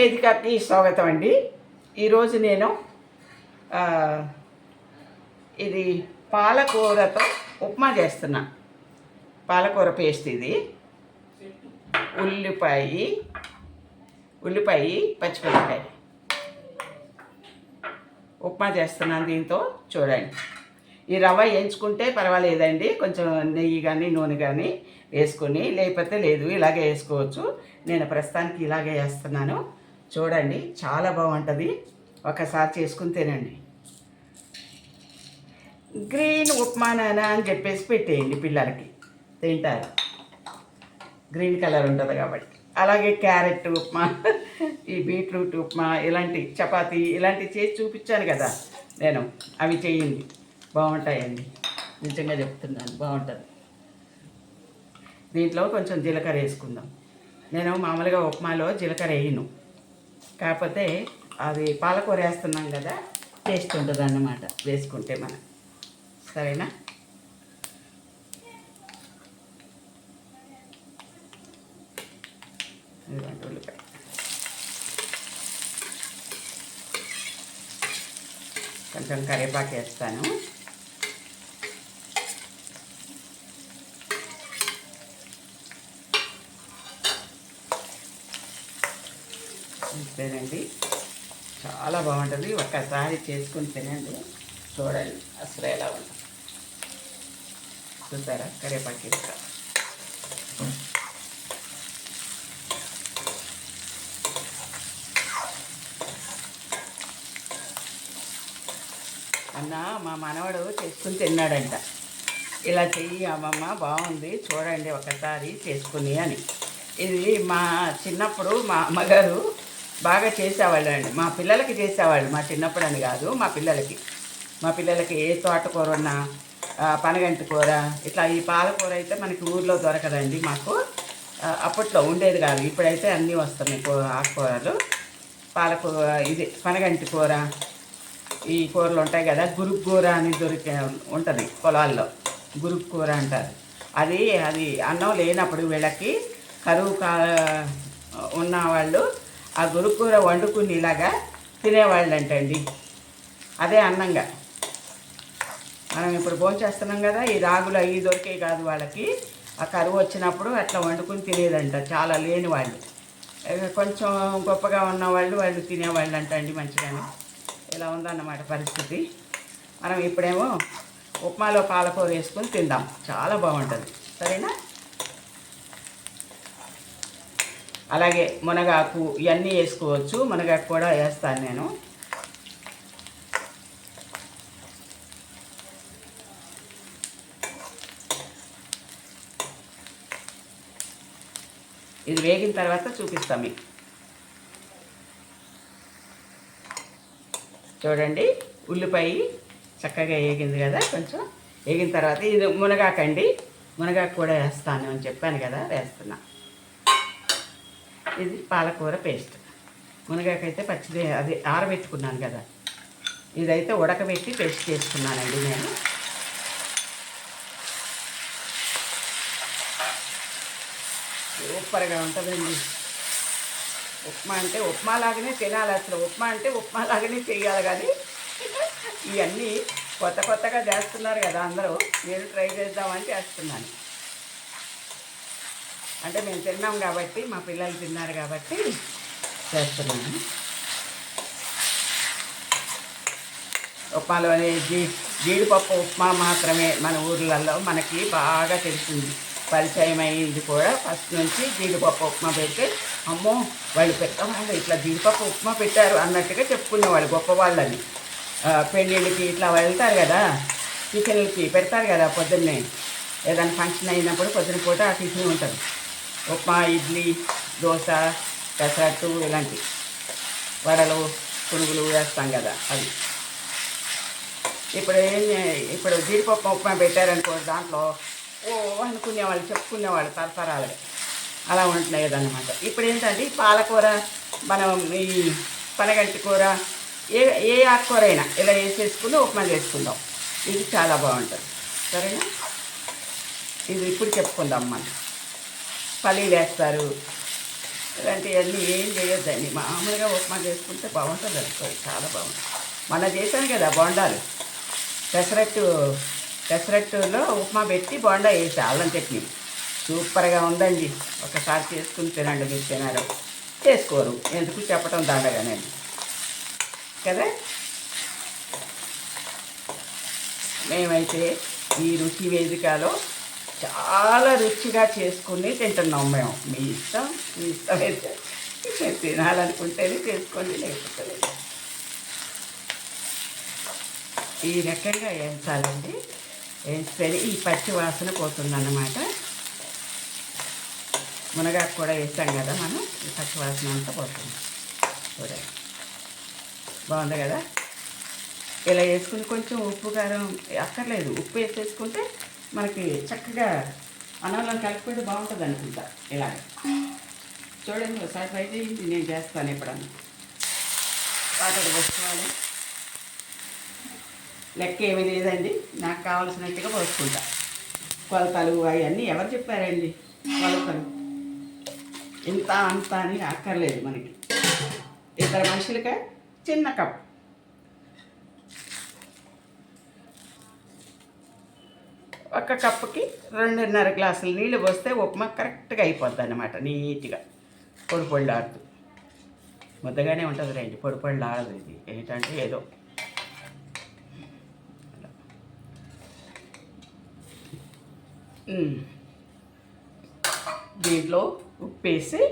వేదికకి స్వాగతం అండి. ఈరోజు నేను ఇది పాలకూరతో ఉప్మా చేస్తున్నా. పాలకూర పేస్ట్ ఇది. ఉల్లిపాయ ఉల్లిపాయ పచ్చిమిరపకాయ. ఉప్మా చేస్తున్నాను దీంతో చూడండి. ఈ రవ్వ వేయించుకుంటే పర్వాలేదండి. కొంచెం నెయ్యి కానీ నూనె కానీ వేసుకొని లేకపోతే లేదు ఇలాగే వేసుకోవచ్చు. నేను ప్రస్తుతానికి ఇలాగే వేస్తున్నాను. చూడండి చాలా బాగుంటుంది. ఒకసారి చేసుకుని తినండి. గ్రీన్ ఉప్మా నానా అని చెప్పేసి పెట్టేయండి పిల్లలకి. తింటారు. గ్రీన్ కలర్ ఉంటుంది కాబట్టి. అలాగే క్యారెట్ ఉప్మా ఈ బీట్రూట్ ఉప్మా ఇలాంటి చపాతీ ఇలాంటివి చేసి చూపించాను కదా నేను. అవి చేయండి. బాగుంటాయండి. నిజంగా చెప్తున్నాను బాగుంటుంది. దీంట్లో కొంచెం జీలకర్ర వేసుకుందాం. నేను మామూలుగా ఉప్మాలో జీలకర్ర వేయను. కాకపోతే అది పాలకూర వేస్తున్నాం కదా టేస్ట్ ఉంటుంది అన్నమాట వేసుకుంటే మనం. సరేనా? ఇదిగోండి ఉల్లిపాయ. కొంచెం కరివేపాకు వేస్తాను. అంతేనండి చాలా బాగుంటుంది. ఒక్కసారి చేసుకుని తినండి. చూడండి అసలు ఎలా ఉంటుంది చూసారా? కరివేపాకు వేస్తా అన్న మా మనవడు చేసుకుని తిన్నాడంట. ఇలా చెయ్యి అమ్మమ్మ బాగుంది. చూడండి ఒకసారి చేసుకుని అని. ఇది మా చిన్నప్పుడు మా అమ్మగారు బాగా చేసేవాళ్ళు అండి మా పిల్లలకి చేసేవాళ్ళు. మా చిన్నప్పుడు అని కాదు మా పిల్లలకి. మా పిల్లలకి ఏ తోటకూర ఉన్నా పనగంటి కూర ఇట్లా ఈ పాలకూర అయితే మనకి ఊర్లో దొరకదండి మాకు. అప్పట్లో ఉండేది కాదు. ఇప్పుడైతే అన్నీ వస్తున్నాయి కూ- ఆకుకూరలు. పాలకూర ఇది పనగంటి కూర ఈ కూరలు ఉంటాయి కదా గురుగు కూర అని దొరికే ఉంటుంది పొలాల్లో. గురుగు కూర అంటారు. అది అది అన్నం లేనప్పుడు వీళ్ళకి కరువు కా ఉన్న వాళ్ళు ఆ గురుకూర వండుకుని ఇలాగా తినేవాళ్ళు అంటండి అదే అన్నంగా. మనం ఇప్పుడు భోంచేస్తున్నాం కదా ఈ రాగులు అవి దొరికే కాదు వాళ్ళకి. ఆ కరువు వచ్చినప్పుడు అట్లా వండుకుని తినేదంట చాలా లేని వాళ్ళు కొంచెం గొప్పగా ఉన్న వాళ్ళు వాళ్ళు తినేవాళ్ళు అంట అండి మంచిగానే. ఇలా ఉందన్నమాట పరిస్థితి. మనం ఇప్పుడేమో ఉప్మాలో పాలకూర వేసుకుని తిందాం. చాలా బాగుంటుంది. సరేనా? అలాగే మునగాకు ఇవన్నీ వేసుకోవచ్చు. మునగాకు కూడా వేస్తాను నేను. ఇది వేగిన తర్వాత చూపిస్తాం మీకు. చూడండి ఉల్లిపాయ చక్కగా వేగింది కదా కొంచెం. వేగిన తర్వాత ఇది మునగాకండి. మునగాకు కూడా వేస్తాను అని చెప్పాను కదా వేస్తున్నా. ఇది పాలకూర పేస్ట్. మునగాకైతే పచ్చిది అది ఆరబెట్టుకున్నాను కదా. ఇదైతే ఉడకబెట్టి పేస్ట్ చేసుకున్నానండి నేను. సూపర్గా ఉంటుందండి. ఉప్మా అంటే ఉప్మా లాగానే తినాలి అసలు. ఉప్మా అంటే ఉప్మా లాగానే చేయాలి కానీ ఇవన్నీ కొత్త కొత్తగా చేస్తున్నారు కదా అందరూ. నేను ట్రై చేద్దామని చేస్తున్నాను. అంటే మేము తిన్నాం కాబట్టి మా పిల్లలు తిన్నారు కాబట్టి చేస్తున్నాను ఉప్మాలో జీ జీడిపప్పు ఉప్మా మాత్రమే మన ఊర్లలో మనకి బాగా తెలిసింది పరిచయం అయింది కూడా ఫస్ట్ నుంచి జీడిపప్పు ఉప్మా పెడితే అమ్మో వాళ్ళు పెద్దవాళ్ళు ఇట్లా జీడిపప్పు ఉప్మా పెట్టారు అన్నట్టుగా చెప్పుకునేవాళ్ళు గొప్పవాళ్ళని ఆ, పెళ్ళిళ్ళకి ఇట్లా వెళ్తారు కదా టిఫిన్లకి పెడతారు కదా పొద్దున్నే. ఏదైనా ఫంక్షన్ అయినప్పుడు పొద్దున పూట ఆ టిఫిన్ ఉంటుంది. ఉప్మా ఇడ్లీ దోశ పెసరట్టు ఇలాంటి వడలు పునుగులు వేస్తాం కదా అవి. ఇప్పుడు ఏం ఇప్పుడు జీడిపప్పు ఉప్మా పెట్టారనుకో దాంట్లో ఓ అనుకునేవాళ్ళు చెప్పుకునేవాళ్ళు తరతరాలుగా అలా ఉంటున్నాయి అనమాట ఇప్పుడు ఏంటంటే పాలకూర మనం ఈ పనగంటి కూర ఏ ఏ ఆకుకూర అయినా ఇలా వేసేసుకుని ఉప్మా చేసుకుందాం. ఇది చాలా బాగుంటుంది. సరేనా? ఇది ఇప్పుడు చెప్పుకుందాం మనం పల్లీలు వేస్తారు. ఇలాంటివన్నీ ఏం చేయొద్దండి. మామూలుగా ఉప్మా చేసుకుంటే బాగుంటుంది అనుకోండి. చాలా బాగుంటుంది. మొన్న చేశాను కదా బొండాలు. పెసరట్టు పెసరట్టులో ఉప్మా పెట్టి బొండా వేసి అల్లం చట్నీ. సూపర్గా ఉందండి. ఒకసారి చేసుకుని తినండి మీరు తినారు. చేసుకోరు. ఎందుకు చెప్పడం దాడగానండి కదా? మేమైతే ఈ రుచి వేదికలో చాలా రుచిగా చేసుకుని తింటున్నాం మేము. మీ ఇష్టం మీ ఇష్టం అయితే మీరు తినాలనుకుంటేనే చేసుకోండి లేకపోతే ఈ రకంగా వేయించాలండి వేస్తేనే ఈ పచ్చి వాసన పోతుందన్నమాట. మునగాకు కూడా వేస్తాం కదా మనం ఈ పచ్చి వాసన అంతా పోతుంది. చూడండి. బాగుంది కదా? ఇలా వేసుకుని కొంచెం ఉప్పు కారం అక్కర్లేదు. ఉప్పు వేసేసుకుంటే మనకి చక్కగా అన్నంలో కలిపిపోయి బాగుంటుంది అనుకుంటా ఇలా చూడండి ఒకసారి ట్రై చేయండి నేను చేస్తాను ఎప్పుడన్నా. వాటర్ పోసుకోవాలి లెక్క ఏమీ లేదండి నాకు కావాల్సినట్టుగా పోసుకుంటా. కొలతలు అవన్నీ ఎవరు చెప్పారండి? కొలతలు. ఇంత అంత అని అక్కర్లేదు మనకి. ఇద్దరు మనుషులకే చిన్న కప్ ఒక కప్పుకి రెండున్నర గ్లాసులు నీళ్ళు పోస్తే ఉప్మా కరెక్ట్గా అయిపోద్ది అనమాట నీట్గా. పొడి పొడి ఆడుతూ ముద్దగానే ఉంటుంది రండి పొడి పొడి ఆడదు ఇది. ఏంటంటే ఏదో. దీంట్లో ఉప్పు వేసి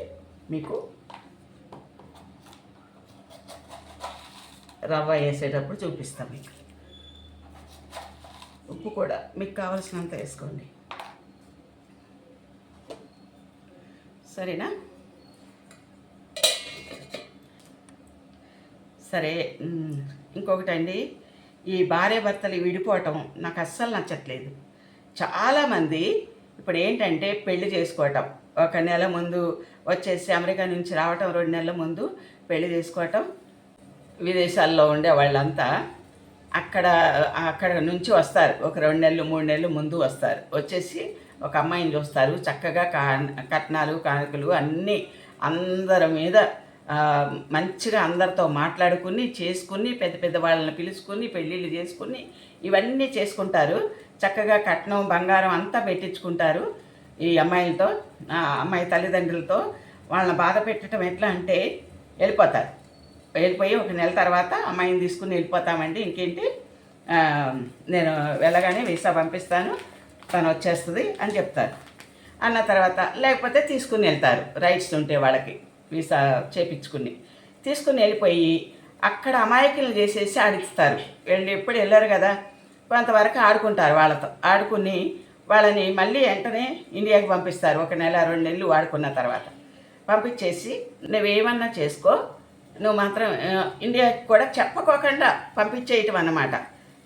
మీకు రవ్వ వేసేటప్పుడు చూపిస్తాం మీకు. ఉప్పు కూడా మీకు కావలసినంత వేసుకోండి. సరేనా? సరే ఇంకొకటండి. ఈ భార్య భర్తలు విడిపోవటం నాకు అస్సలు నచ్చట్లేదు. చాలామంది ఇప్పుడు ఏంటంటే పెళ్ళి చేసుకోవటం ఒక నెల ముందు వచ్చేసి అమెరికా నుంచి రావటం రెండు నెలల ముందు పెళ్ళి చేసుకోవటం విదేశాల్లో ఉండే వాళ్ళంతా అక్కడ అక్కడ నుంచి వస్తారు. ఒక రెండు నెలలు మూడు నెలలు ముందు వస్తారు. వచ్చేసి ఒక అమ్మాయిని చూస్తారు. చక్కగా కా కట్నాలు కానుకలు అన్నీ అందరి మీద మంచిగా అందరితో మాట్లాడుకుని చేసుకుని పెద్ద పెద్ద వాళ్ళని పిలుచుకుని పెళ్ళిళ్ళు చేసుకుని ఇవన్నీ చేసుకుంటారు. చక్కగా కట్నం బంగారం అంతా పెట్టించుకుంటారు ఈ అమ్మాయిలతో అమ్మాయి తల్లిదండ్రులతో. వాళ్ళని బాధ పెట్టడం ఎట్లా అంటే వెళ్ళిపోతారు. వెళ్ళిపోయి ఒక నెల తర్వాత అమ్మాయిని తీసుకుని వెళ్ళిపోతామండి. ఇంకేంటి? నేను వెళ్ళగానే వీసా పంపిస్తాను. తను వచ్చేస్తుంది అని చెప్తారు. అన్న తర్వాత లేకపోతే తీసుకుని వెళ్తారు. రైట్స్ ఉంటే వాళ్ళకి వీసా చేపించుకుని. తీసుకుని వెళ్ళిపోయి అక్కడ అమాయకులు చేసేసి ఆడిస్తారు. వెళ్ళి ఎప్పుడు వెళ్ళారు కదా? కొంతవరకు ఆడుకుంటారు వాళ్ళతో. ఆడుకుని వాళ్ళని మళ్ళీ వెంటనే ఇండియాకి పంపిస్తారు. ఒక నెల రెండు నెలలు ఆడుకున్న తర్వాత. పంపించేసి నువ్వేమన్నా చేసుకో నువ్వు మాత్రం ఇండియాకి కూడా చెప్పకోకుండా పంపించేయటం అన్నమాట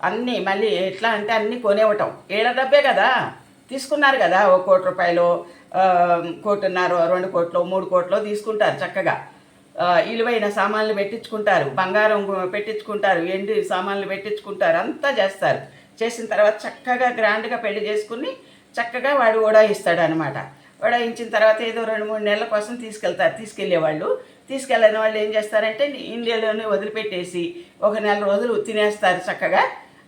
అన్నీ మళ్ళీ ఎట్లా అంటే అన్నీ కొనేవటం. ఏళ్ళ డబ్బే కదా. తీసుకున్నారు కదా ఓ కోటి రూపాయలు కోటిన్నర రెండు కోట్లు మూడు కోట్లు తీసుకుంటారు చక్కగా. విలువైన సామాన్లు పెట్టించుకుంటారు. బంగారం పెట్టించుకుంటారు. ఎండి సామాన్లు పెట్టించుకుంటారు. అంతా చేస్తారు. చేసిన తర్వాత చక్కగా గ్రాండ్గా పెళ్ళి చేసుకుని చక్కగా వాడు ఓడాయిస్తాడు అనమాట ఓడాయించిన తర్వాత ఏదో రెండు మూడు నెలల కోసం తీసుకెళ్తారు తీసుకెళ్ళేవాళ్ళు తీసుకెళ్ళని వాళ్ళు ఏం చేస్తారంటే ఇండియాలోనే వదిలిపెట్టేసి ఒక నెల రోజులు తినేస్తారు చక్కగా.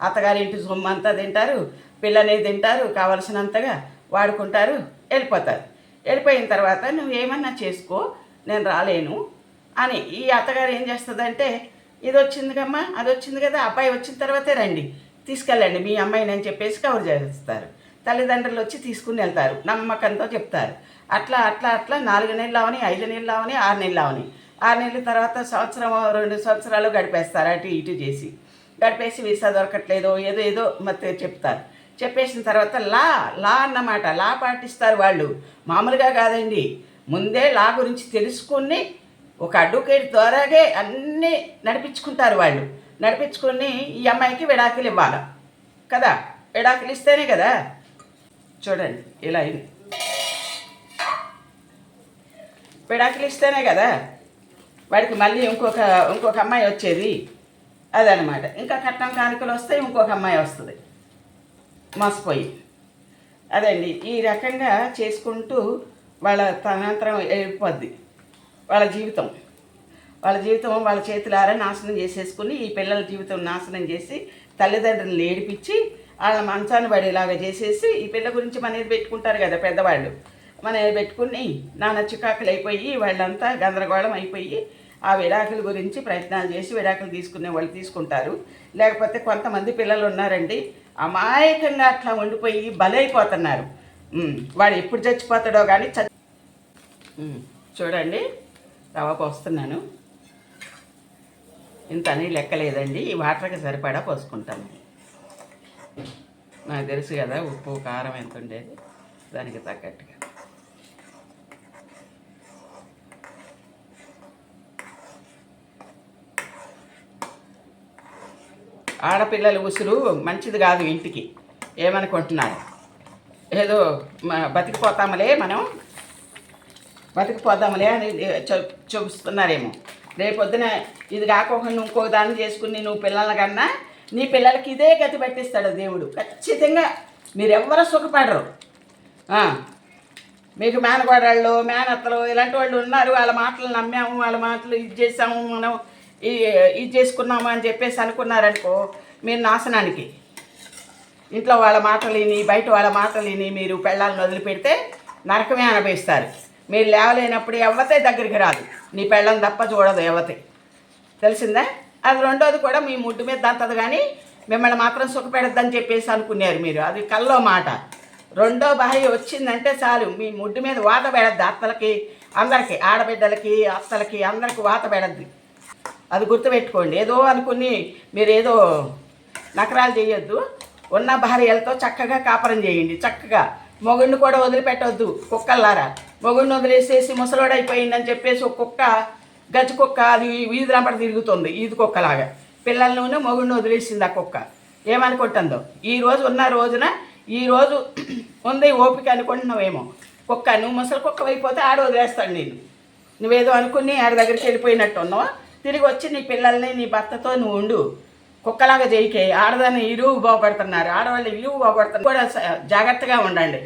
అత్తగారి ఇంటి సొమ్ము అంతా తింటారు పిల్లని తింటారు కావలసినంతగా వాడుకుంటారు వెళ్ళిపోతారు. వెళ్ళిపోయిన తర్వాత నువ్వు ఏమన్నా చేసుకో నేను రాలేను అని ఈ అత్తగారు ఏం చేస్తుందంటే ఇది వచ్చింది కమ్మా అది వచ్చింది కదా అబ్బాయి వచ్చిన తర్వాతే రండి తీసుకెళ్ళండి మీ అమ్మాయిని అని చెప్పేసి కవర్ చేస్తారు. తల్లిదండ్రులు వచ్చి తీసుకుని వెళ్తారు నమ్మకంతో చెప్తారు. అట్లా అట్లా అట్లా నాలుగు నెలలు అవని ఐదు నెలలు అవని ఆరు నెలలు అవని. ఆరు నెలల తర్వాత సంవత్సరం రెండు సంవత్సరాలు గడిపేస్తారు అటు ఇటు చేసి. గడిపేసి వీసా దొరకట్లేదు ఏదో ఏదో మధ్య చెప్తారు. చెప్పేసిన తర్వాత లా లా అన్నమాట. లా పాటిస్తారు వాళ్ళు. మామూలుగా కాదండి. ముందే లా గురించి తెలుసుకుని ఒక అడ్వకేట్ ద్వారాగే అన్నీ నడిపించుకుంటారు వాళ్ళు. నడిపించుకుని ఈ అమ్మాయికి విడాకులు ఇవ్వాలి. కదా? విడాకులు ఇస్తేనే కదా? చూడండి ఇలా అయింది. విడాకులు ఇస్తేనే కదా. వాడికి మళ్ళీ ఇంకొక ఇంకొక అమ్మాయి వచ్చేది. అదనమాట ఇంకా కట్నం కానుకలు వస్తే ఇంకొక అమ్మాయి వస్తుంది. మోసపోయి. అదండి. ఈ రకంగా చేసుకుంటూ వాళ్ళ తనంతరం వెళ్ళిపోద్ది వాళ్ళ జీవితం. వాళ్ళ జీవితం వాళ్ళ చేతులారా నాశనం చేసేసుకుని ఈ పిల్లల జీవితం నాశనం చేసి తల్లిదండ్రులను ఏడిపించి వాళ్ళ మంచాన్ని పడేలాగా చేసేసి ఈ పిల్ల గురించి మనది పెట్టుకుంటారు కదా పెద్దవాళ్ళు. మన పెట్టుకుని నాన్న చికాకులు అయిపోయి వాళ్ళంతా గందరగోళం అయిపోయి ఆ విడాకుల గురించి ప్రయత్నాలు చేసి విడాకులు తీసుకునే వాళ్ళు తీసుకుంటారు. లేకపోతే కొంతమంది పిల్లలు ఉన్నారండి అమాయకంగా అట్లా ఉండిపోయి బలైపోతున్నారు. వాడు ఎప్పుడు చచ్చిపోతాడో కానీ చ చూడండి రవ్వ పోస్తున్నాను ఇంత అని లెక్క లేదండి ఈ వాటర్కి సరిపడా పోసుకుంటాను. నాకు తెలుసు కదా ఉప్పు కారం ఎంత ఉండేది దానికి తగ్గట్టుగా. ఆడపిల్లల ఉసురు మంచిది కాదు ఇంటికి. ఏమనుకుంటున్నారు? ఏదో బతికిపోతాములే బతికిపోతామలే మనం. బతికిపోదాంలే అని చూ- చూపిస్తున్నారేమో. రేపొద్దున ఇది కాకుండా ఇంకో దాన్ని చేసుకుని నువ్వు పిల్లల కన్నా నీ పిల్లలకి ఇదే గతి పట్టిస్తాడు దేవుడు. ఖచ్చితంగా మీరెవ్వరూ సుఖపడరు. మీకు మేనగోడళ్ళు మేనత్తలు ఇలాంటి వాళ్ళు ఉన్నారు. వాళ్ళ మాటలు నమ్మాము వాళ్ళ మాటలు ఇది చేసాము మనం ఇది చేసుకున్నాము అని చెప్పేసి అనుకున్నారనుకో మీరు నాశనానికి. ఇంట్లో వాళ్ళ మాటలు విని బయట వాళ్ళ మాటలు విని మీరు పెళ్ళాలను వదిలిపెడితే నరకమే అనుభవిస్తారు. మీరు లేవలేనప్పుడు ఎవ్వతే దగ్గరికి రాదు. నీ పెళ్ళం తప్ప చూడదు ఎవతే తెలిసిందా? అది రెండోది కూడా మీ ముడ్డు మీద దంతది కానీ మిమ్మల్ని మాత్రం సుఖపెడద్దని చెప్పేసి అనుకున్నారు మీరు. అది కల్లో మాట. రెండో భార్య వచ్చిందంటే చాలు. మీ ముడ్డు మీద వాత పెడద్ది. అత్తలకి అందరికీ ఆడబిడ్డలకి అత్తలకి అందరికి వాత పెడద్ది. అది గుర్తుపెట్టుకోండి. ఏదో అనుకుని మీరు ఏదో నకరాలు చేయొద్దు. ఉన్న భార్యలతో చక్కగా కాపురం చేయండి చక్కగా. మొగుడిని కూడా వదిలిపెట్టొద్దు కుక్కల్లారా. మొగుడిని వదిలేసేసి ముసలోడైపోయిందని చెప్పేసి ఒక కుక్క గజ్జి కుక్క అది వీధి రంపట తిరుగుతుంది ఈది కుక్కలాగా. పిల్లలను మొగుడిని వదిలేసింది ఆ కుక్క. ఏమనుకుంటుందో? ఈ రోజు ఉన్న రోజున ఈ రోజు ఉంది ఓపిక అనుకుంటున్నావేమో. కుక్క నువ్వు ముసలి కుక్క అయిపోతే ఆడ వదిలేస్తాడు నేను నువ్వేదో అనుకుని ఆడ దగ్గరికి వెళ్ళిపోయినట్టు ఉన్నావు తిరిగి వచ్చి నీ పిల్లల్ని నీ భర్తతో నువ్వు ఉండు. కుక్కలాగా చేయికే ఆడదాన్ని ఇరువు బాగుపడుతున్నారు. ఆడవాళ్ళు ఇరువు బాగుపడుతున్నారు. కూడా జాగ్రత్తగా ఉండండి.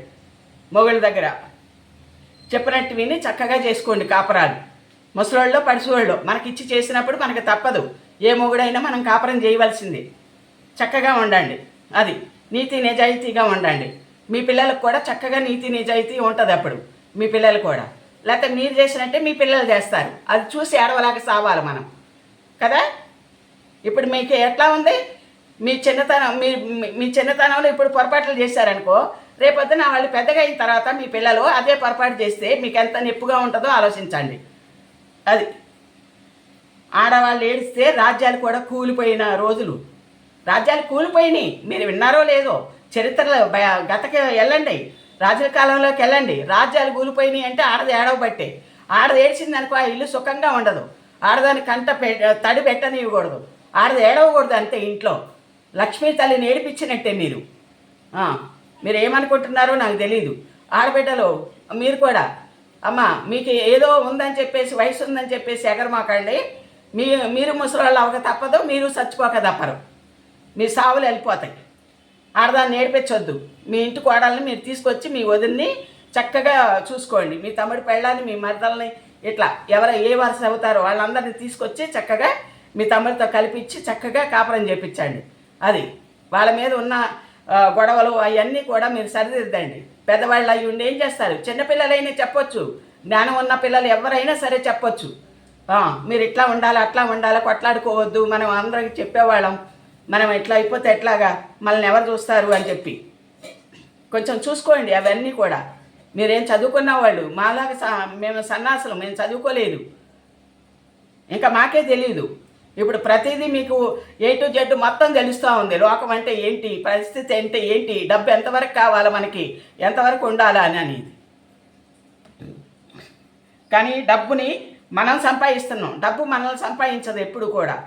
మొగుళ్ళ దగ్గర. చెప్పినట్టు విని చక్కగా చేసుకోండి కాపురాలు. ముసలోళ్ళు పడిసోళ్ళు మనకిచ్చి చేసినప్పుడు మనకి తప్పదు. ఏ మొగుడైనా మనం కాపురం చేయవలసింది చక్కగా ఉండండి. అది నీతి నిజాయితీగా ఉండండి. మీ పిల్లలకు కూడా చక్కగా నీతి నిజాయితీ ఉంటుంది అప్పుడు మీ పిల్లలు కూడా. లేకపోతే మీరు చేసినట్టే మీ పిల్లలు చేస్తారు. అది చూసి ఏడవలాగా సావాలి మనం. కదా? ఇప్పుడు మీకు ఎట్లా ఉంది? మీ చిన్నతనం మీ మీ- చిన్నతనంలో ఇప్పుడు పొరపాట్లు చేశారనుకో రేపొద్దున వాళ్ళు పెద్దగా అయిన తర్వాత మీ పిల్లలు అదే పొరపాటు చేస్తే మీకు ఎంత నొప్పిగా ఉంటుందో ఆలోచించండి. అది. ఆడవాళ్ళు ఏడిస్తే రాజ్యాలు కూడా కూలిపోయిన రోజులు. రాజ్యాలు కూలిపోయినాయి. మీరు విన్నారో లేదో? చరిత్రలో భయ- గతకి వెళ్ళండి. రాజుల కాలంలోకి వెళ్ళండి. రాజ్యాలు కూలిపోయినాయి అంటే ఆడది ఏడవబట్టే. ఆడది ఏడ్చింది అనుకో ఆ ఇల్లు సుఖంగా ఉండదు. ఆడదాని కంట పె తడి పెట్టనివ్వకూడదు. ఆడది ఏడవకూడదు అంతే ఇంట్లో. లక్ష్మీ తల్లిని ఏడిపించినట్టే మీరు. మీరు ఏమనుకుంటున్నారో నాకు తెలియదు ఆడబిడ్డలు మీరు కూడా. అమ్మ మీకు ఏదో ఉందని చెప్పేసి వయసు ఉందని చెప్పేసి ఎగరమాకండి. మీ మీరు ముసలాళ్ళు అవ్వక తప్పదు మీరు చచ్చిపోక తప్పరు. మీ సావులు వెళ్ళిపోతాయి. ఆడదాన్ని నేర్పించొద్దు మీ ఇంటి కోడల్ని మీరు తీసుకొచ్చి మీ వదిన్ని చక్కగా చూసుకోండి. మీ తమ్ముడి పెళ్ళాన్ని మీ మరదల్ని ఇట్లా ఎవరు ఏ వరుస అవుతారో వాళ్ళందరినీ తీసుకొచ్చి చక్కగా మీ తమ్ముడితో కలిపించి చక్కగా కాపురం చేపించండి. అది వాళ్ళ మీద ఉన్న గొడవలు అవన్నీ కూడా మీరు సరిదిద్దండి. పెద్దవాళ్ళు అయ్యి ఉండి ఏం చేస్తారు? చిన్నపిల్లలైనా చెప్పొచ్చు. జ్ఞానం ఉన్న పిల్లలు ఎవరైనా సరే చెప్పొచ్చు. మీరు ఇట్లా ఉండాలి అట్లా ఉండాలి కొట్లాడుకోవద్దు మనం అందరికి చెప్పేవాళ్ళం. మనం ఎట్లా అయిపోతే ఎట్లాగా? మనల్ని ఎవరు చూస్తారు అని చెప్పి. కొంచెం చూసుకోండి అవన్నీ కూడా. మీరేం చదువుకున్న వాళ్ళు మాలాగా స- మేము సన్నాసులు మేము చదువుకోలేదు. ఇంకా మాకే తెలియదు ఇప్పుడు ప్రతిదీ మీకు ఏ టు జెడ్ మొత్తం తెలుస్తూ ఉంది. లోకం అంటే ఏంటి? పరిస్థితి అంటే ఏంటి? డబ్బు ఎంతవరకు కావాలి మనకి? ఎంతవరకు ఉండాలా అని అనేది. కానీ డబ్బుని మనం సంపాదిస్తున్నాం. డబ్బు మనల్ని సంపాదించదు ఎప్పుడు కూడా.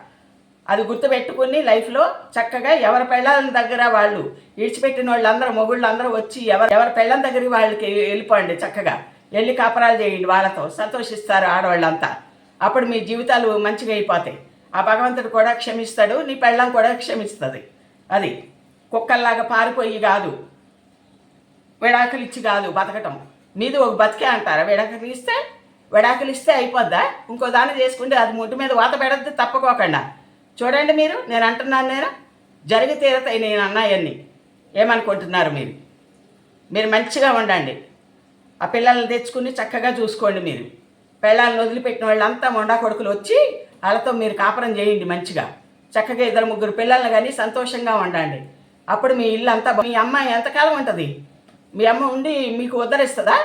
అది గుర్తుపెట్టుకుని లైఫ్లో చక్కగా ఎవరి పెళ్ళాల దగ్గర వాళ్ళు విడిచిపెట్టిన వాళ్ళందరూ మొగుళ్ళు అందరూ వచ్చి ఎవరు ఎవరి పెళ్ళం దగ్గరికి వాళ్ళకి వెళ్ళిపోండి చక్కగా. వెళ్ళి కాపరాలు చేయండి వాళ్ళతో సంతోషిస్తారు ఆడవాళ్ళంతా. అప్పుడు మీ జీవితాలు మంచిగా అయిపోతాయి. ఆ భగవంతుడు కూడా క్షమిస్తాడు నీ పెళ్ళం కూడా క్షమిస్తుంది. అది కుక్కల్లాగా పారిపోయి కాదు. విడాకులు ఇచ్చి కాదు బతకటం. మీది ఒక బతికే అంటారా? విడాకులు ఇస్తే విడాకులు ఇస్తే అయిపోద్దా? ఇంకో దాన్ని చేసుకుంటే అది ముడ్డు మీద వాత పెడద్దు తప్పకోకుండా. చూడండి మీరు నేను అంటున్నాను నేను? జరిగి తీరతాయి నేను అన్నాయన్నీ. ఏమనుకుంటున్నారు మీరు? మీరు మంచిగా ఉండండి. ఆ పిల్లల్ని తెచ్చుకుని చక్కగా చూసుకోండి మీరు. పిల్లల్ని వదిలిపెట్టిన వాళ్ళంతా మొండా కొడుకులు వచ్చి వాళ్ళతో మీరు కాపురం చేయండి మంచిగా. చక్కగా ఇద్దరు ముగ్గురు పిల్లల్ని కానీ సంతోషంగా ఉండండి. అప్పుడు మీ ఇల్లు అంతా మీ అమ్మాయి ఎంతకాలం ఉంటుంది? మీ అమ్మ ఉండి మీకు ఉద్ధరిస్తుందా?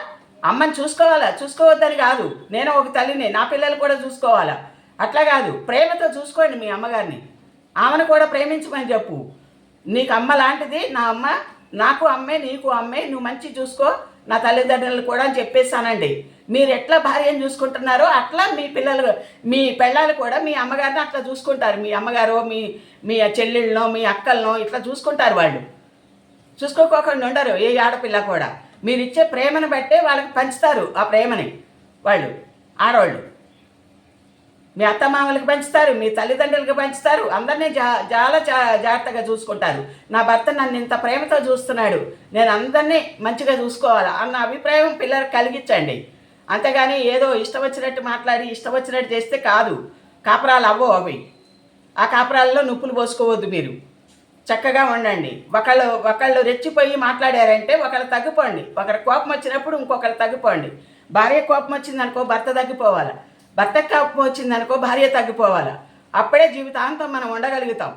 అమ్మని చూసుకోవాలా? చూసుకోవద్దని కాదు. నేను ఒక తల్లిని నా పిల్లలు కూడా చూసుకోవాలా? అట్లా కాదు. ప్రేమతో చూసుకోండి మీ అమ్మగారిని. ఆమెను కూడా ప్రేమించమని చెప్పు. నీకు అమ్మ లాంటిది నా అమ్మ నాకు అమ్మే నీకు అమ్మే నువ్వు మంచి చూసుకో నా తల్లిదండ్రులు కూడా అని చెప్పేసానండి మీరు ఎట్లా భార్యను చూసుకుంటున్నారో అట్లా మీ పిల్లలు మీ పిల్లలు కూడా మీ అమ్మగారిని అట్లా చూసుకుంటారు. మీ అమ్మగారు మీ మీ చెల్లెళ్ళనో మీ అక్కలనో ఇట్లా చూసుకుంటారు వాళ్ళు. చూసుకోకోకుండా ఉండరు ఏ ఆడపిల్ల కూడా. మీరు ఇచ్చే ప్రేమను బట్టే వాళ్ళకి పంచుతారు ఆ ప్రేమని వాళ్ళు ఆడవాళ్ళు. మీ అత్తమామలకు పెంచుతారు మీ తల్లిదండ్రులకు పెంచుతారు. అందరినీ జా చాలా జా జాగ్రత్తగా చూసుకుంటారు. నా భర్త నన్ను ఇంత ప్రేమతో చూస్తున్నాడు. నేను అందరినీ మంచిగా చూసుకోవాలి అన్న అభిప్రాయం పిల్లలకు కలిగించండి. అంతేగాని ఏదో ఇష్టం వచ్చినట్టు మాట్లాడి ఇష్టం వచ్చినట్టు చేస్తే కాదు. కాపురాలు అవ్వవు అవి. ఆ కాపురాల్లో నొప్పులు పోసుకోవద్దు మీరు. చక్కగా ఉండండి. ఒకళ్ళు ఒకళ్ళు రెచ్చిపోయి మాట్లాడారంటే ఒకళ్ళు తగ్గిపోండి. ఒకరి కోపం వచ్చినప్పుడు ఇంకొకరు తగ్గిపోండి. భార్య కోపం వచ్చిందనుకో భర్త తగ్గిపోవాలి? భర్త కోపం వచ్చిందనుకో భార్య తగ్గిపోవాలి? అప్పుడే జీవితాంతం మనం ఉండగలుగుతాం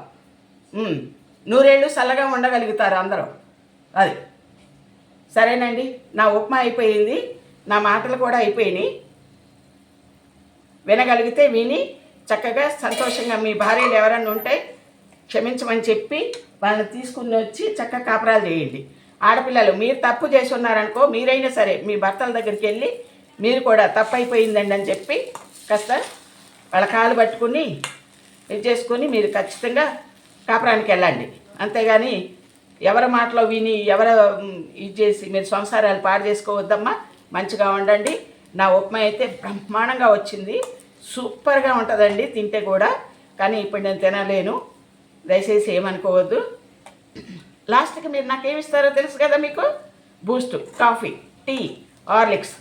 నూరేళ్ళు చల్లగా ఉండగలుగుతారు అందరూ. అది. సరేనండి నా ఉప్మా అయిపోయింది నా మాటలు కూడా అయిపోయినాయి. వినగలిగితే విని చక్కగా సంతోషంగా మీ భార్యలు ఎవరన్నా ఉంటే క్షమించమని చెప్పి వాళ్ళని తీసుకుని వచ్చి చక్కగా కాపురాలు చేయండి. ఆడపిల్లలు మీరు తప్పు చేసి ఉన్నారనుకో మీరైనా సరే మీ భర్తల దగ్గరికి వెళ్ళి మీరు కూడా తప్పు అయిపోయిందండి అని చెప్పి కాస్త వాళ్ళ కాలు పట్టుకుని ఇది చేసుకుని మీరు ఖచ్చితంగా కాపురానికి వెళ్ళండి. అంతేగాని ఎవరి మాటలో విని ఎవరు ఇది చేసి మీరు సంసారాలు పాడు చేసుకోవద్దమ్మా మంచిగా ఉండండి. నా ఉప్మా అయితే బ్రహ్మాండంగా వచ్చింది. సూపర్గా ఉంటుందండి తింటే కూడా. కానీ ఇప్పుడు నేను తినలేను. దయచేసి ఏమనుకోవద్దు. లాస్ట్కి మీరు నాకేమి ఇస్తారో తెలుసు కదా మీకు? Boost coffee tea Horlicks.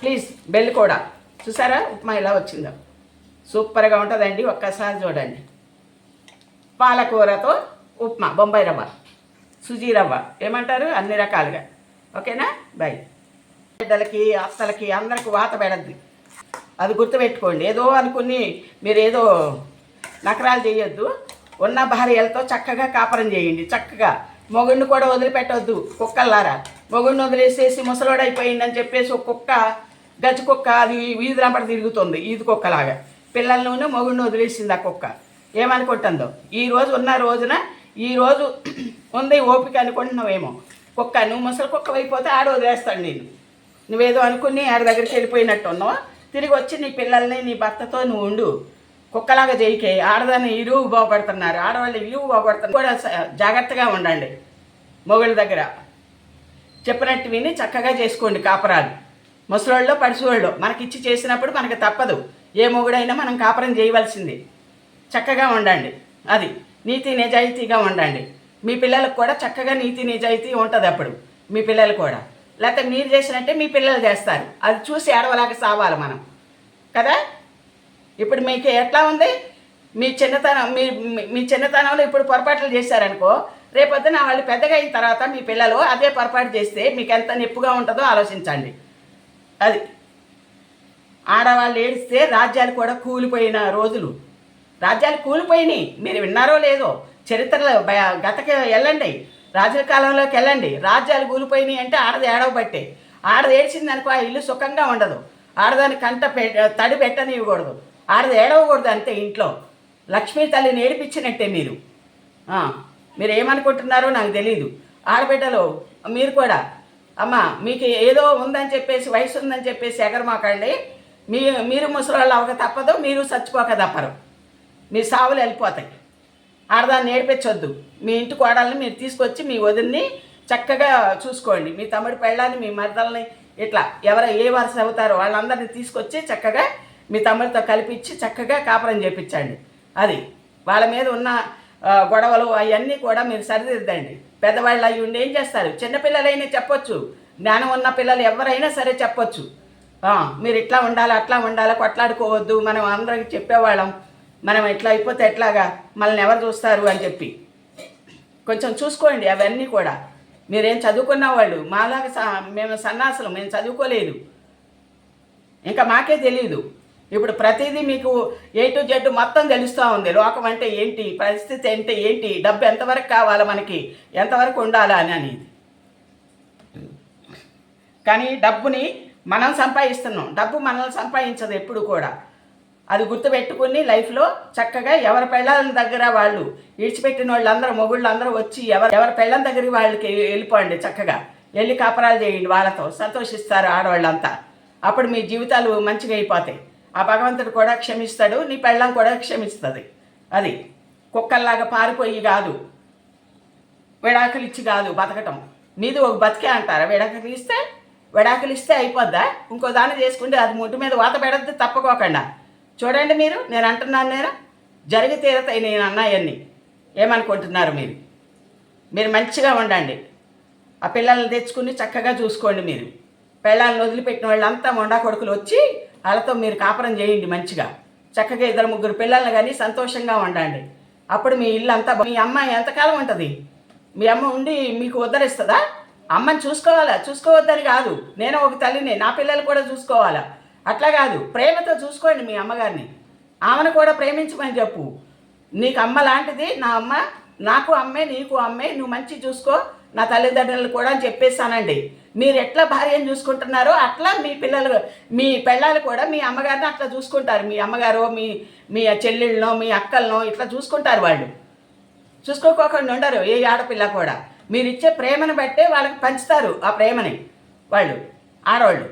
Please bell కూడా. చూసారా? ఉప్మా ఇలా వచ్చిందో. సూపర్గా ఉంటుందండి ఒక్కసారి చూడండి. పాలకూరతో ఉప్మా బొంబాయి రవ్వ సుజీ రవ్వ ఏమంటారు? అన్ని రకాలుగా. ఓకేనా? బాయ్. బిడ్డలకి అత్తలకి అందరికి వాత పెడద్ది. అది గుర్తుపెట్టుకోండి. ఏదో అనుకుని మీరు ఏదో నకరాలు చేయొద్దు. ఉన్న భార్యలతో చక్కగా కాపురం చేయండి. చక్కగా. మొగుడిని కూడా వదిలిపెట్టవద్దు కుక్కల్లారా. మొగుడిని వదిలేసేసి ముసలోడైపోయిందని చెప్పేసి ఒక కుక్క గజ్జి కుక్క అది వీధి రంపట తిరుగుతుంది ఈది కుక్కలాగా. పిల్లలను మొగుడిని వదిలేసింది ఆ కుక్క. ఏమనుకుంటుందో ఈ రోజు ఉన్న రోజున ఈ రోజు ఉంది ఓపిక అనుకుంటున్నావేమో. కుక్క నువ్వు ముసలి కుక్క అయిపోతే ఆడ వదిలేస్తాడు నేను. నువ్వేదో అనుకుని ఆడ దగ్గరికి వెళ్ళిపోయినట్టు ఉన్నావు? తిరిగి వచ్చి నీ పిల్లల్ని నీ భర్తతో నువ్వు ఉండు. కుక్కలాగా చేయికే ఆడదాన్ని ఇరువు బాగుపడుతున్నారు. ఆడవాళ్ళు ఇరువు బాగుపడుతున్నారు. కూడా జాగ్రత్తగా ఉండండి. మొగుళ్ళ దగ్గర. చెప్పినట్టు విని చక్కగా చేసుకోండి కాపరాలు. ముసలోళ్ళు పడిసోళ్ళు మనకిచ్చి చేసినప్పుడు మనకు తప్పదు. ఏ మొగుడైనా మనం కాపురం చేయవలసింది. చక్కగా ఉండండి. అది నీతి నిజాయితీగా ఉండండి. మీ పిల్లలకు కూడా చక్కగా నీతి నిజాయితీ ఉంటుంది అప్పుడు. మీ పిల్లలు కూడా. లేకపోతే మీరు చేసినట్టే మీ పిల్లలు చేస్తారు. అది చూసి ఏడవలాగా సావాలి మనం. కదా? ఇప్పుడు మీకు ఎట్లా ఉంది? మీ చిన్నతనం మీ మీ- చిన్నతనంలో ఇప్పుడు పొరపాట్లు చేశారనుకో రేపొద్దున వాళ్ళు పెద్దగా అయిన తర్వాత మీ పిల్లలు అదే పొరపాటు చేస్తే మీకు ఎంత నొప్పిగా ఉంటుందో ఆలోచించండి. అది. ఆడవాళ్ళు ఏడిస్తే రాజ్యాలు కూడా కూలిపోయిన రోజులు. రాజ్యాలు కూలిపోయినాయి. మీరు విన్నారో లేదో. చరిత్రలో గతకి వెళ్ళండి. రాజుల కాలంలోకి వెళ్ళండి. రాజ్యాలు కూలిపోయినాయి అంటే ఆడది ఏడవబట్టే. ఆడది ఏడ్చిందనుకో ఆ ఇల్లు సుఖంగా ఉండదు. ఆడదాని కంట పె తడి పెట్టనివ్వకూడదు. ఆడది ఏడవకూడదు అంతే ఇంట్లో. లక్ష్మీ తల్లిని ఏడిపించినట్టే మీరు. మీరు ఏమనుకుంటున్నారో నాకు తెలియదు ఆడబిడ్డలు మీరు కూడా అమ్మ మీకు ఏదో ఉందని చెప్పేసి వయసు ఉందని చెప్పేసి ఎగరమాకండి. మీ మీరు ముసలాళ్ళు అవక తప్పదు మీరు చచ్చిపోక తప్పరు. మీ సావులు వెళ్ళిపోతాయి. ఆడదాన్ని నేర్పించొద్దు మీ ఇంటి కోడల్ని మీరు తీసుకొచ్చి మీ వదిన్ని చక్కగా చూసుకోండి. మీ తమ్ముడి పెళ్ళాన్ని మీ మరదల్ని ఇట్లా ఎవరు ఏ వరుస అవుతారో వాళ్ళందరినీ తీసుకొచ్చి చక్కగా మీ తమ్ముడితో కలిపించి చక్కగా కాపురం చేపించండి. అది వాళ్ళ మీద ఉన్న గొడవలు అవన్నీ కూడా మీరు సరిదిద్దండి. పెద్దవాళ్ళు అవి ఉండి ఏం చేస్తారు? చిన్నపిల్లలైనా చెప్పొచ్చు. జ్ఞానం ఉన్న పిల్లలు ఎవరైనా సరే చెప్పొచ్చు. మీరు ఇట్లా ఉండాలి అట్లా ఉండాలి కొట్లాడుకోవద్దు మనం అందరికి చెప్పేవాళ్ళం. మనం ఎట్లా అయిపోతే ఎట్లాగా? మనల్ని ఎవరు చూస్తారు అని చెప్పి. కొంచెం చూసుకోండి అవన్నీ కూడా. మీరేం చదువుకున్న వాళ్ళు? మాలాగా స- మేము సన్నాసులు మేము చదువుకోలేదు. ఇంకా మాకే తెలియదు ఇప్పుడు ప్రతిదీ మీకు ఏ టు జెడ్ మొత్తం తెలుస్తూ ఉంది. లోకం అంటే ఏంటి? పరిస్థితి అంటే ఏంటి? డబ్బు ఎంతవరకు కావాలి మనకి? ఎంతవరకు ఉండాలా అని అనేది. కానీ డబ్బుని మనం సంపాదిస్తున్నాం. డబ్బు మనల్ని సంపాదించదు ఎప్పుడు కూడా. అది గుర్తుపెట్టుకుని లైఫ్లో చక్కగా ఎవరి పెళ్ళాల దగ్గర వాళ్ళు విడిచిపెట్టిన వాళ్ళందరూ మొగుళ్ళు అందరూ వచ్చి ఎవరు ఎవరి పెళ్ళం దగ్గరికి వాళ్ళకి వెళ్ళిపోండి చక్కగా. వెళ్ళి కాపరాలు చేయండి వాళ్ళతో. సంతోషిస్తారు ఆడవాళ్ళంతా. అప్పుడు మీ జీవితాలు మంచిగా అయిపోతాయి. ఆ భగవంతుడు కూడా క్షమిస్తాడు నీ పెళ్ళం కూడా క్షమిస్తుంది. అది కుక్కల్లాగా పారిపోయి కాదు. విడాకులు ఇచ్చి కాదు బతకటం. నీది ఒక బతికే అంటారా? విడాకులు ఇస్తే విడాకులు ఇస్తే అయిపోద్దా? ఇంకో దాన్ని చేసుకుంటే అది ముట్టు మీద వాత పెడద్దు తప్పుకోకుండా. చూడండి మీరు నేను అంటున్నాను నేను. జరిగి తీరతాయి నేను అన్నాయన్ని. ఏమనుకుంటున్నారు మీరు? మీరు మంచిగా ఉండండి. ఆ పిల్లల్ని తెచ్చుకుని చక్కగా చూసుకోండి మీరు. పిల్లల్ని వదిలిపెట్టిన వాళ్ళంతా మొండా కొడుకులు వచ్చి వాళ్ళతో మీరు కాపురం చేయండి మంచిగా. చక్కగా ఇద్దరు ముగ్గురు పిల్లల్ని కానీ సంతోషంగా ఉండండి. అప్పుడు మీ ఇల్లు అంతా మీ అమ్మాయి ఎంతకాలం ఉంటుంది? మీ అమ్మ ఉండి మీకు ఉద్ధరిస్తుందా? అమ్మని చూసుకోవాలా? చూసుకోవద్దని కాదు. నేను ఒక తల్లిని నా పిల్లలు కూడా చూసుకోవాలా? అట్లా కాదు. ప్రేమతో చూసుకోండి మీ అమ్మగారిని. ఆమెను కూడా ప్రేమించమని చెప్పు. నీకు అమ్మ లాంటిది నా అమ్మ నాకు అమ్మే నీకు అమ్మే నువ్వు మంచి చూసుకో నా తల్లిదండ్రులు కూడా అని చెప్పేస్తానండి. మీరు ఎట్లా భార్యను చూసుకుంటున్నారో అట్లా మీ పిల్లలు మీ పిల్లలు కూడా మీ అమ్మగారిని అట్లా చూసుకుంటారు. మీ అమ్మగారు మీ మీ చెల్లెళ్ళనో మీ అక్కలనో ఇట్లా చూసుకుంటారు వాళ్ళు. చూసుకోకోకుండా ఉండరు ఏ ఆడపిల్ల కూడా. మీరు ఇచ్చే ప్రేమను బట్టే వాళ్ళకి పంచుతారు ఆ ప్రేమని వాళ్ళు ఆడవాళ్ళు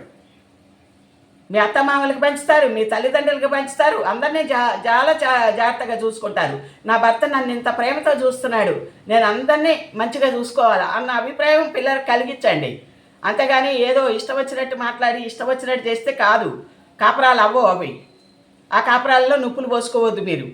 మీ అత్తమామలకు పంచుతారు మీ తల్లిదండ్రులకు పంచుతారు. అందరినీ జా చాలా జా జాగ్రత్తగా చూసుకుంటారు. నా భర్త నన్ను ఇంత ప్రేమతో చూస్తున్నాడు. నేను అందరినీ మంచిగా చూసుకోవాలా అన్న అభిప్రాయం పిల్లలకు కలిగించండి. అంతేగాని ఏదో ఇష్టం వచ్చినట్టు మాట్లాడి ఇష్టం వచ్చినట్టు చేస్తే కాదు. కాపురాలు అవ్వవు అవి. ఆ కాపురాల్లో నొప్పులు పోసుకోవద్దు మీరు.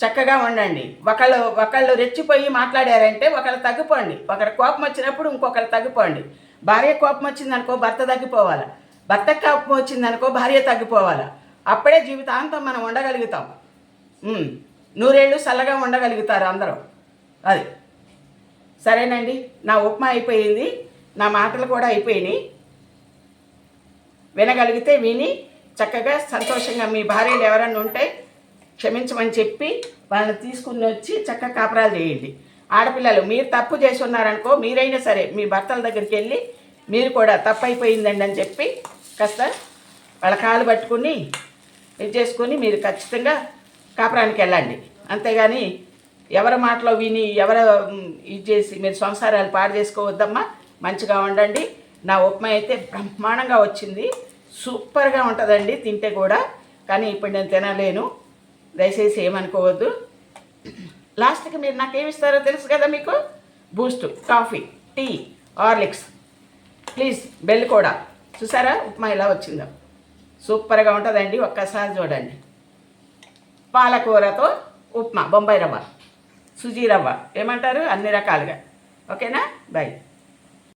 చక్కగా ఉండండి. ఒకళ్ళు ఒకళ్ళు రెచ్చిపోయి మాట్లాడారంటే ఒకళ్ళు తగ్గిపోండి. ఒకరి కోపం వచ్చినప్పుడు ఇంకొకరు తగ్గిపోండి. భార్య కోపం వచ్చిందనుకో భర్త తగ్గిపోవాలి? భర్తకు కోపం వచ్చిందనుకో భార్య తగ్గిపోవాలి? అప్పుడే జీవితాంతం మనం ఉండగలుగుతాం. నూరేళ్ళు చల్లగా ఉండగలుగుతారు అందరూ. అది. సరేనండి. నా ఉప్మా అయిపోయింది. నా మాటలు కూడా అయిపోయినాయి. వినగలిగితే విని చక్కగా సంతోషంగా మీ భార్యలు ఎవరన్నా ఉంటే క్షమించమని చెప్పి వాళ్ళని తీసుకుని వచ్చి చక్కగా కాపురాలు చేయండి. ఆడపిల్లలు మీరు తప్పు చేసి ఉన్నారనుకో మీరైనా సరే మీ భర్తల దగ్గరికి వెళ్ళి మీరు కూడా తప్పు అయిపోయిందండి అని చెప్పి కాస్త వాళ్ళ కాలు పట్టుకుని ఇది చేసుకుని మీరు ఖచ్చితంగా కాపురానికి వెళ్ళండి. అంతేగాని ఎవరి మాటలో విని ఎవరు ఇది చేసి మీరు సంసారాలు పాడు చేసుకోవద్దమ్మా. మంచిగా ఉండండి. నా ఉప్మా అయితే బ్రహ్మాండంగా వచ్చింది. సూపర్గా ఉంటుందండి తింటే కూడా. కానీ ఇప్పుడు నేను తినలేను. దయచేసి ఏమనుకోవద్దు. లాస్ట్కి మీరు నాకేమిస్తారో తెలుసు కదా మీకు? Boost coffee tea Horlicks. Please bell కూడా. చూసారా? ఉప్మా ఇలా వచ్చిందో. సూపర్గా ఉంటుందండి. ఒక్కసారి చూడండి. పాలకూరతో ఉప్మా బొంబాయి రవ్వ సుజీ రవ్వ. ఏమంటారు? అన్ని రకాలుగా. ఓకేనా? బాయ్.